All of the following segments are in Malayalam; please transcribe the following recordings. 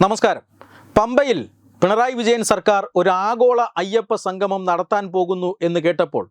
നമസ്കാരം. പമ്പയിൽ പിണറായി വിജയൻ സർക്കാർ ഒരു ആഗോള അയ്യപ്പ സംഗമം നടത്താൻ പോകുന്നു എന്ന് കേട്ടപ്പോൾ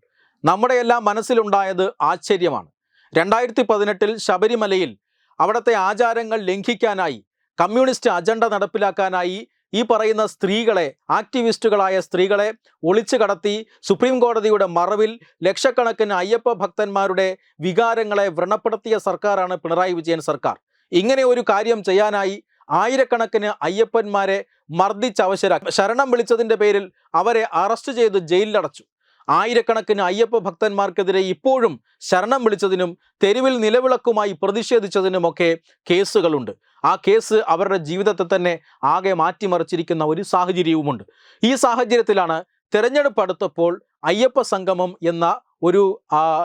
നമ്മുടെ എല്ലാം മനസ്സിലുണ്ടായത് ആശ്ചര്യമാണ്. രണ്ടായിരത്തി പതിനെട്ടിൽ ശബരിമലയിൽ അവിടുത്തെ ആചാരങ്ങൾ ലംഘിക്കാനായി കമ്മ്യൂണിസ്റ്റ് അജണ്ട നടപ്പിലാക്കാനായി ഈ പറയുന്ന സ്ത്രീകളെ ആക്ടിവിസ്റ്റുകളായ സ്ത്രീകളെ ഒളിച്ചു കടത്തി സുപ്രീം കോടതിയുടെ മറവിൽ ലക്ഷക്കണക്കിന് അയ്യപ്പ ഭക്തന്മാരുടെ വികാരങ്ങളെ വ്രണപ്പെടുത്തിയ സർക്കാരാണ് പിണറായി വിജയൻ സർക്കാർ. ഇങ്ങനെ ഒരു കാര്യം ചെയ്യാനായി ആയിരക്കണക്കിന് അയ്യപ്പന്മാരെ മർദ്ദിച്ചവശരാക്കി. ശരണം വിളിച്ചതിന്റെ പേരിൽ അവരെ അറസ്റ്റ് ചെയ്ത് ജയിലിലടച്ചു. ആയിരക്കണക്കിന് അയ്യപ്പ ഭക്തന്മാർക്കെതിരെ ഇപ്പോഴും ശരണം വിളിച്ചതിനും തെരുവിൽ നിലവിളക്കുമായി പ്രതിഷേധിച്ചതിനുമൊക്കെ കേസുകളുണ്ട്. ആ കേസ് അവരുടെ ജീവിതത്തെ തന്നെ ആകെ മാറ്റിമറിച്ചിരിക്കുന്ന ഒരു സാഹചര്യവുമുണ്ട്. ഈ സാഹചര്യത്തിലാണ് തിരഞ്ഞെടുപ്പ് അടുത്തപ്പോൾ അയ്യപ്പ സംഗമം എന്ന ഒരു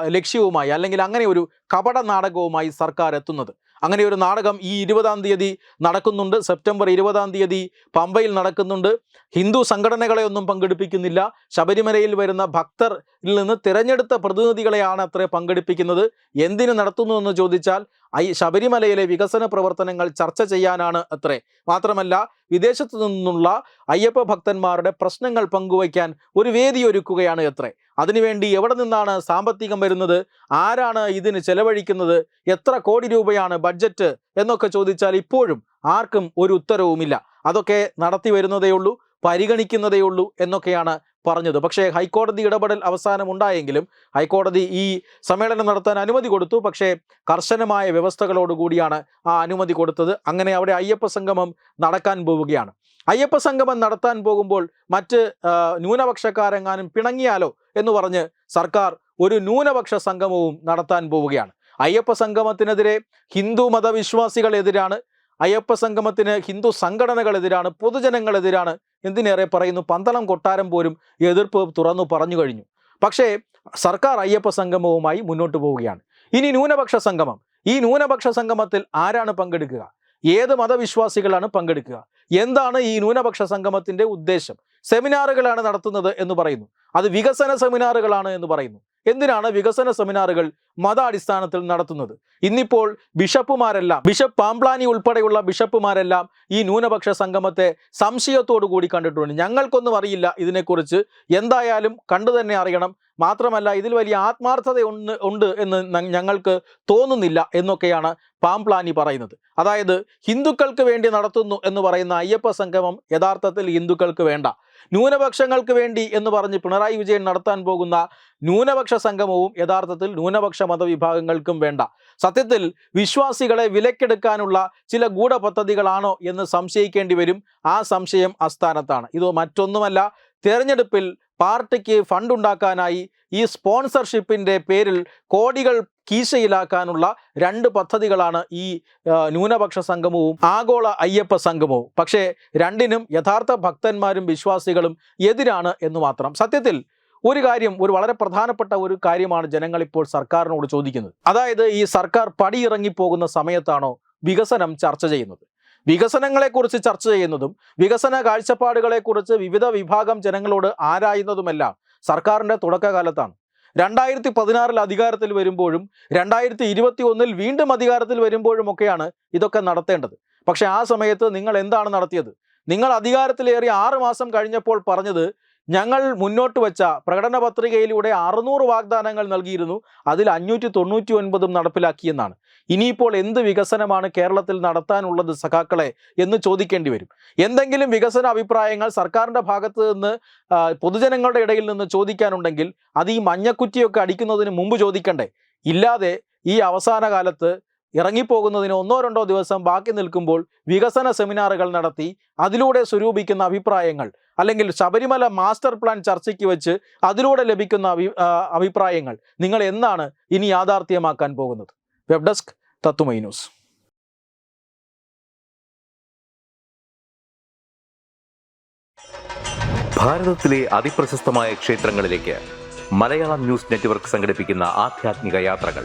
ലക്ഷ്യവുമായി അല്ലെങ്കിൽ അങ്ങനെ ഒരു കപട നാടകവുമായി സർക്കാർ എത്തുന്നത്. അങ്ങനെ ഒരു നാടകം ഈ ഇരുപതാം തീയതി നടക്കുന്നുണ്ട്. സെപ്റ്റംബർ ഇരുപതാം തീയതി പമ്പയിൽ നടക്കുന്നുണ്ട്. ഹിന്ദു സംഘടനകളെ ഒന്നും പങ്കെടുപ്പിക്കുന്നില്ല. ശബരിമലയിൽ വരുന്ന ഭക്തരിൽ നിന്ന് തിരഞ്ഞെടുത്ത പ്രതിനിധികളെയാണ് അത്ര പങ്കെടുപ്പിക്കുന്നത്. എന്തിനു നടത്തുന്നു എന്ന് ചോദിച്ചാൽ ഐ ശബരിമലയിലെ വികസന പ്രവർത്തനങ്ങൾ ചർച്ച ചെയ്യാനാണ് അത്രേ. മാത്രമല്ല വിദേശത്തു നിന്നുള്ള അയ്യപ്പ ഭക്തന്മാരുടെ പ്രശ്നങ്ങൾ പങ്കുവയ്ക്കാൻ ഒരു വേദി ഒരുക്കുകയാണ് അത്രേ. അതിനുവേണ്ടി എവിടെ നിന്നാണ് സാമ്പത്തികം വരുന്നത്? ആരാണ് ഇതിന് ചെലവഴിക്കുന്നത്? എത്ര കോടി രൂപയാണ് ബഡ്ജറ്റ്? എന്നൊക്കെ ചോദിച്ചാൽ ഇപ്പോഴും ആർക്കും ഒരു ഉത്തരവുമില്ല. അതൊക്കെ നടത്തി വരുന്നതേയുള്ളൂ പരിഗണിക്കുന്നതേയുള്ളൂ എന്നൊക്കെയാണ് പറഞ്ഞത്. പക്ഷേ ഹൈക്കോടതി ഇടപെടൽ അവസാനം ഉണ്ടായെങ്കിലും ഹൈക്കോടതി ഈ സമ്മേളനം നടത്താൻ അനുമതി കൊടുത്തു. പക്ഷേ കർശനമായ വ്യവസ്ഥകളോടുകൂടിയാണ് ആ അനുമതി കൊടുത്തത്. അങ്ങനെ അവിടെ അയ്യപ്പ സംഗമം നടക്കാൻ പോവുകയാണ്. അയ്യപ്പ സംഗമം നടത്താൻ പോകുമ്പോൾ മറ്റ് ന്യൂനപക്ഷക്കാരെങ്ങാനും പിണങ്ങിയാലോ എന്ന് പറഞ്ഞ് സർക്കാർ ഒരു ന്യൂനപക്ഷ സംഗമവും നടത്താൻ പോവുകയാണ്. അയ്യപ്പ സംഗമത്തിനെതിരെ ഹിന്ദു മതവിശ്വാസികളെതിരാണ് അയ്യപ്പ സംഗമത്തിന് ഹിന്ദു സംഘടനകളെതിരാണ് പൊതുജനങ്ങളെതിരാണ് എന്തിനേറെ പറയുന്നു? പന്തളം കൊട്ടാരം പോലും എതിർപ്പ് തുറന്നു പറഞ്ഞു കഴിഞ്ഞു. പക്ഷേ സർക്കാർ അയ്യപ്പ സംഗമവുമായി മുന്നോട്ട് പോവുകയാണ്. ഇനി ന്യൂനപക്ഷ സംഗമം. ഈ ന്യൂനപക്ഷ സംഗമത്തിൽ ആരാണ് പങ്കെടുക്കുക? ഏത് മതവിശ്വാസികളാണ് പങ്കെടുക്കുക? എന്താണ് ഈ ന്യൂനപക്ഷ സംഗമത്തിന്റെ ഉദ്ദേശം? സെമിനാറുകളാണ് നടത്തുന്നത് എന്ന് പറയുന്നു. അത് വികസന സെമിനാറുകളാണ് എന്ന് പറയുന്നു. എന്തിനാണ് വികസന സെമിനാറുകൾ മതാടിസ്ഥാനത്തിൽ നടത്തുന്നത്. ഇന്നിപ്പോൾ ബിഷപ്പുമാരെല്ലാം ബിഷപ്പ് പാംപ്ലാനി ഉൾപ്പെടെയുള്ള ബിഷപ്പുമാരെല്ലാം ഈ ന്യൂനപക്ഷ സംഗമത്തെ സംശയത്തോടു കൂടി കണ്ടിട്ടുണ്ട്. ഞങ്ങൾക്കൊന്നും അറിയില്ല ഇതിനെക്കുറിച്ച്. എന്തായാലും കണ്ടു തന്നെ അറിയണം. മാത്രമല്ല ഇതിൽ വലിയ ആത്മാർത്ഥത ഉണ്ട് ഉണ്ട് എന്ന് ഞങ്ങൾക്ക് തോന്നുന്നില്ല എന്നൊക്കെയാണ് പാംപ്ലാനി പറയുന്നത്. അതായത് ഹിന്ദുക്കൾക്ക് വേണ്ടി നടത്തുന്നു എന്ന് പറയുന്ന അയ്യപ്പ സംഗമം യഥാർത്ഥത്തിൽ ഹിന്ദുക്കൾക്ക് വേണ്ട. ന്യൂനപക്ഷങ്ങൾക്ക് വേണ്ടി എന്ന് പറഞ്ഞ് പിണറായി വിജയൻ നടത്താൻ പോകുന്ന ന്യൂനപക്ഷ സംഗമവും യഥാർത്ഥത്തിൽ ന്യൂനപക്ഷ മതവിഭാഗങ്ങൾക്കും വേണ്ട. സത്യത്തിൽ വിശ്വാസികളെ വിലക്കെടുക്കാനുള്ള ചില ഗൂഢപദ്ധതികളാണോ എന്ന് സംശയിക്കേണ്ടി വരും. ആ സംശയം അസ്ഥാനത്താണ് ഇത് മറ്റൊന്നുമല്ല തെരഞ്ഞെടുപ്പിൽ പാർട്ടിക്ക് ഫണ്ട് ഉണ്ടാക്കാനായി ഈ സ്പോൺസർഷിപ്പിന്റെ പേരിൽ കോടികൾ കീശയിലാക്കാനുള്ള രണ്ട് പദ്ധതികളാണ് ഈ ന്യൂനപക്ഷ സംഗമവും ആഗോള അയ്യപ്പ സംഗമവും. പക്ഷേ രണ്ടിനും യഥാർത്ഥ ഭക്തന്മാരും വിശ്വാസികളും എതിരാണ് എന്ന് മാത്രം. സത്യത്തിൽ ഒരു കാര്യം ഒരു വളരെ പ്രധാനപ്പെട്ട ഒരു കാര്യമാണ് ജനങ്ങൾ ഇപ്പോൾ സർക്കാരിനോട് ചോദിക്കുന്നത്. അതായത് ഈ സർക്കാർ പടിയിറങ്ങി പോകുന്ന സമയത്താണോ വികസനം ചർച്ച ചെയ്യുന്നത്? വികസനങ്ങളെക്കുറിച്ച് ചർച്ച ചെയ്യുന്നതും വികസന കാഴ്ചപ്പാടുകളെക്കുറിച്ച് വിവിധ വിഭാഗം ജനങ്ങളോട് ആരായുന്നതുമെല്ലാം സർക്കാരിന്റെ തുടക്കകാലത്താണ്. രണ്ടായിരത്തി പതിനാറിൽ അധികാരത്തിൽ വരുമ്പോഴും രണ്ടായിരത്തി ഇരുപത്തി ഒന്നിൽ വീണ്ടും അധികാരത്തിൽ വരുമ്പോഴുമൊക്കെയാണ് ഇതൊക്കെ നടത്തേണ്ടത്. പക്ഷെ ആ സമയത്ത് നിങ്ങൾ എന്താണ് നടത്തിയത്? നിങ്ങൾ അധികാരത്തിലേറി ആറ് മാസം കഴിഞ്ഞപ്പോൾ പറഞ്ഞത് ഞങ്ങൾ മുന്നോട്ട് വെച്ച പ്രകടന പത്രികയിലൂടെ അറുന്നൂറ് വാഗ്ദാനങ്ങൾ നൽകിയിരുന്നു. അതിൽ അഞ്ഞൂറ്റി തൊണ്ണൂറ്റി ഒൻപതും നടപ്പിലാക്കിയെന്നാണ്. ഇനിയിപ്പോൾ എന്ത് വികസനമാണ് കേരളത്തിൽ നടത്താനുള്ളത് സഖാക്കളെ എന്ന് ചോദിക്കേണ്ടി വരും. എന്തെങ്കിലും വികസന അഭിപ്രായങ്ങൾ സർക്കാരിന്റെ ഭാഗത്ത് നിന്ന് പൊതുജനങ്ങളുടെ ഇടയിൽ നിന്ന് ചോദിക്കാനുണ്ടെങ്കിൽ അത് ഈ മഞ്ഞക്കുറ്റിയൊക്കെ അടിക്കുന്നതിന് മുമ്പ് ചോദിക്കണ്ടേ? ഇല്ലാതെ ഈ അവസാന കാലത്ത് ഇറങ്ങിപ്പോകുന്നതിന് ഒന്നോ രണ്ടോ ദിവസം ബാക്കി നിൽക്കുമ്പോൾ വികസന സെമിനാറുകൾ നടത്തി അതിലൂടെ സ്വരൂപിക്കുന്ന അഭിപ്രായങ്ങൾ അല്ലെങ്കിൽ ശബരിമല മാസ്റ്റർ പ്ലാൻ ചർച്ചയ്ക്ക് വെച്ച് അതിലൂടെ ലഭിക്കുന്ന അഭി അഭിപ്രായങ്ങൾ നിങ്ങൾ എന്നാണ് ഇനി യാഥാർത്ഥ്യമാക്കാൻ പോകുന്നത്? വെബ് ഡെസ്ക് തത്തുമൈ ന്യൂസ്. ഭാരതത്തിലെ ക്ഷേത്രങ്ങളിലേക്ക് മലയാളം ന്യൂസ് നെറ്റ്വർക്ക് യാത്രകൾ.